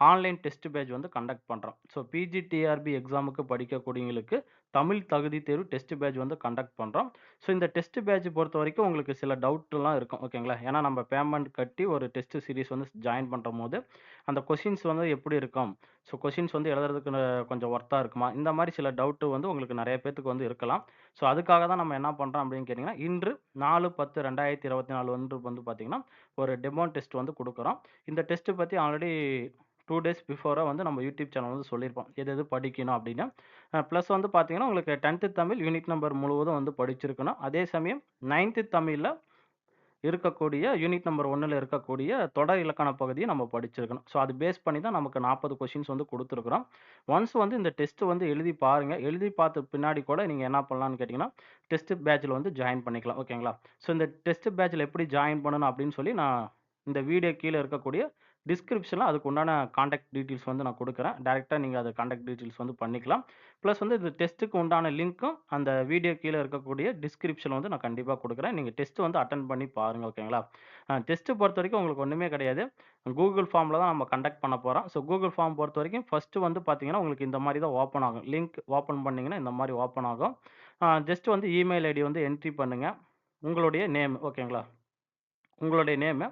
Online test batch வந்து conduct பண்ணுறோம் so PGTRB எக்ஸாமுக்கு படிக்கக்கூடியவங்களுக்கு தமிழ் தகுதி தேர்வு டெஸ்ட் பேட்ச் வந்து கண்டக்ட் பண்ணுறோம் ஸோ இந்த டெஸ்ட் பேட்ச் பொறுத்தவரைக்கும் உங்களுக்கு சில டவுட்லாம் இருக்கும். ஓகேங்களா? ஏன்னா நம்ம பேமெண்ட் கட்டி ஒரு டெஸ்ட் சீரிஸ் வந்து ஜாயின் பண்றம்போது, அந்த கொஷின்ஸ் வந்து எப்படி இருக்கும்? ஸோ கொஷின்ஸ் வந்து எழுதுறதுக்கு கொஞ்சம் ஒர்த்தாக இருக்குமா? இந்த மாதிரி சில டவுட்டு வந்து உங்களுக்கு நிறைய பேத்துக்கு வந்து இருக்கலாம். ஸோ அதுக்காக தான் நம்ம என்ன பண்ணுறோம் அப்படின்னு கேட்டிங்கன்னா இன்று 4/10/2024 வந்து வந்து பார்த்திங்கன்னா ஒரு டெமோ டெஸ்ட் வந்து கொடுக்குறோம் இந்த டெஸ்ட்டு பற்றி ஆல்ரெடி டூ டேஸ் பிஃபோராக வந்து நம்ம யூடியூப் சேனல் வந்து சொல்லியிருப்போம். எது எது படிக்கணும் அப்படின்னு. ப்ளஸ் வந்து பார்த்தீங்கன்னா, உங்களுக்கு 10த் தமிழ் யூனிட் நம்பர் முழுவதும் வந்து படிச்சிருக்கணும். அதே சமயம் நைன்த்து தமிழில் இருக்கக்கூடிய யூனிட் நம்பர் ஒன்றில் இருக்கக்கூடிய தொடர் இலக்கண பகுதியை நம்ம படிச்சிருக்கணும். ஸோ அது பேஸ் பண்ணி தான் நமக்கு நாற்பது கொஷின்ஸ் வந்து கொடுத்துருக்குறோம் ஒன்ஸ் வந்து இந்த டெஸ்ட் வந்து எழுதி பாருங்கள் எழுதி பார்த்த பின்னாடி கூட நீங்கள் என்ன பண்ணலாம்னு கேட்டிங்கன்னா டெஸ்ட் பேட்சில் வந்து ஜாயின் பண்ணிக்கலாம். ஓகேங்களா? ஸோ இந்த டெஸ்ட் பேட்சில் எப்படி ஜாயின் பண்ணணும் அப்படின்னு சொல்லி நான் இந்த வீடியோ கீழே இருக்கக்கூடிய டிஸ்கிரிப்ஷனில் அதுக்கு உண்டான காண்டாக்ட் டீட்டெயில்ஸ் வந்து நான் கொடுக்குறேன் டேரெக்டாக நீங்கள் அதை காண்டாக்ட் டீட்டெயில்ஸ் வந்து பண்ணிக்கலாம். ப்ளஸ் வந்து இந்த டெஸ்ட்டுக்கு உண்டான லிங்க்கும் அந்த வீடியோ கீழே இருக்கக்கூடிய டிஸ்கிரிப்ஷன் வந்து நான் கண்டிப்பாக கொடுக்குறேன் நீங்கள் டெஸ்ட்டு வந்து அட்டன் பண்ணி பாருங்கள் ஓகேங்களா? டெஸ்ட்டு பொறுத்த வரைக்கும் உங்களுக்கு ஒன்றுமே கிடையாது. கூகுள் ஃபார்மில் தான் நம்ம கண்டக்ட் பண்ண போகிறோம் ஸோ கூகுள் ஃபார்ம் பொறுத்த வரைக்கும் ஃபஸ்ட்டு வந்து பார்த்தீங்கன்னா, உங்களுக்கு இந்த மாதிரி தான் ஓப்பன் ஆகும். லிங்க் ஓப்பன் பண்ணிங்கன்னா இந்த மாதிரி ஓப்பன் ஆகும். ஜஸ்ட்டு ஜஸ்ட் வந்து இமெயில் ஐடி வந்து என்ட்ரி பண்ணுங்கள் உங்களுடைய நேம் ஓகேங்களா? உங்களுடைய நேமு,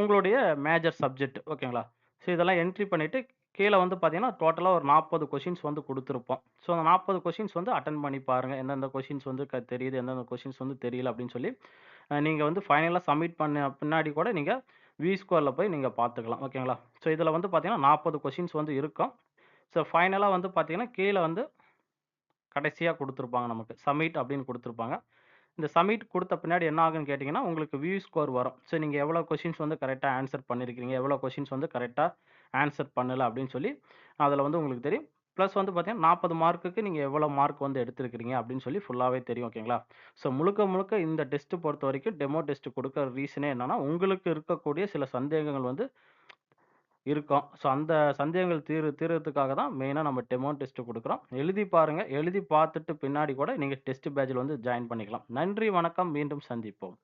உங்களுடைய மேஜர் சப்ஜெக்ட் ஓகேங்களா? ஸோ இதெல்லாம் என்ட்ரி பண்ணிவிட்டு கீழே வந்து பார்த்தீங்கன்னா, டோட்டலாக ஒரு நாற்பது கொஷின்ஸ் வந்து கொடுத்துருப்போம் ஸோ அந்த நாற்பது கொஷின்ஸ் வந்து அட்டன் பண்ணி பாருங்கள் எந்தெந்த கொஷின்ஸ் வந்து க தெரியுது, எந்தெந்த கொஷின்ஸ் வந்து தெரியல அப்படின்னு சொல்லி, நீங்கள் வந்து ஃபைனலாக சப்மிட் பண்ண பின்னாடி கூட நீங்கள் வி ஸ்கோரில் போய் நீங்கள் பார்த்துக்கலாம். ஓகேங்களா? ஸோ இதில் வந்து பார்த்தீங்கன்னா, நாற்பது கொஷின்ஸ் வந்து இருக்கும். ஸோ ஃபைனலாக வந்து பார்த்தீங்கன்னா, கீழே வந்து கடைசியாக கொடுத்துருப்பாங்க நமக்கு. சப்மிட் அப்படின்னு கொடுத்துருப்பாங்க இந்த சப்மிட் கொடுத்த பின்னாடி என்ன ஆகுன்னு கேட்டிங்கன்னா உங்களுக்கு வியூ ஸ்கோர் வரும். ஸோ நீங்கள் எவ்வளோ கொஷின்ஸ் வந்து கரெக்டாக ஆன்சர் பண்ணியிருக்கீங்க எவ்வளோ கொஷின்ஸ் வந்து கரெக்டாக ஆன்சர் பண்ணல அப்படின்னு சொல்லி, அதில் வந்து உங்களுக்கு தெரியும். ப்ளஸ் வந்து பார்த்தீங்கன்னா, 40 மார்க்குக்கு நீங்கள் எவ்வளோ மார்க் வந்து எடுத்திருக்கிறீங்க அப்படின்னு சொல்லி ஃபுல்லாகவே தெரியும். ஓகேங்களா? ஸோ முழுக்க முழுக்க இந்த டெஸ்ட்டு பொறுத்த வரைக்கும் டெமோ டெஸ்ட் குடுக்குற ரீசனே என்னன்னா, உங்களுக்கு இருக்கக்கூடிய சில சந்தேகங்கள் வந்து இருக்கும். ஸோ அந்த சந்தேகங்கள் தீர் தீர்றதுக்காக தான் மெயினா நம்ம டெமோ டெஸ்ட் குடுக்குறோம். எழுதி பாருங்க. எழுதி பார்த்துட்டு பின்னாடி கூட நீங்க டெஸ்ட் பேட்ச்ல வந்து ஜாயின் பண்ணிக்கலாம். நன்றி, வணக்கம். மீண்டும் சந்திப்போம்.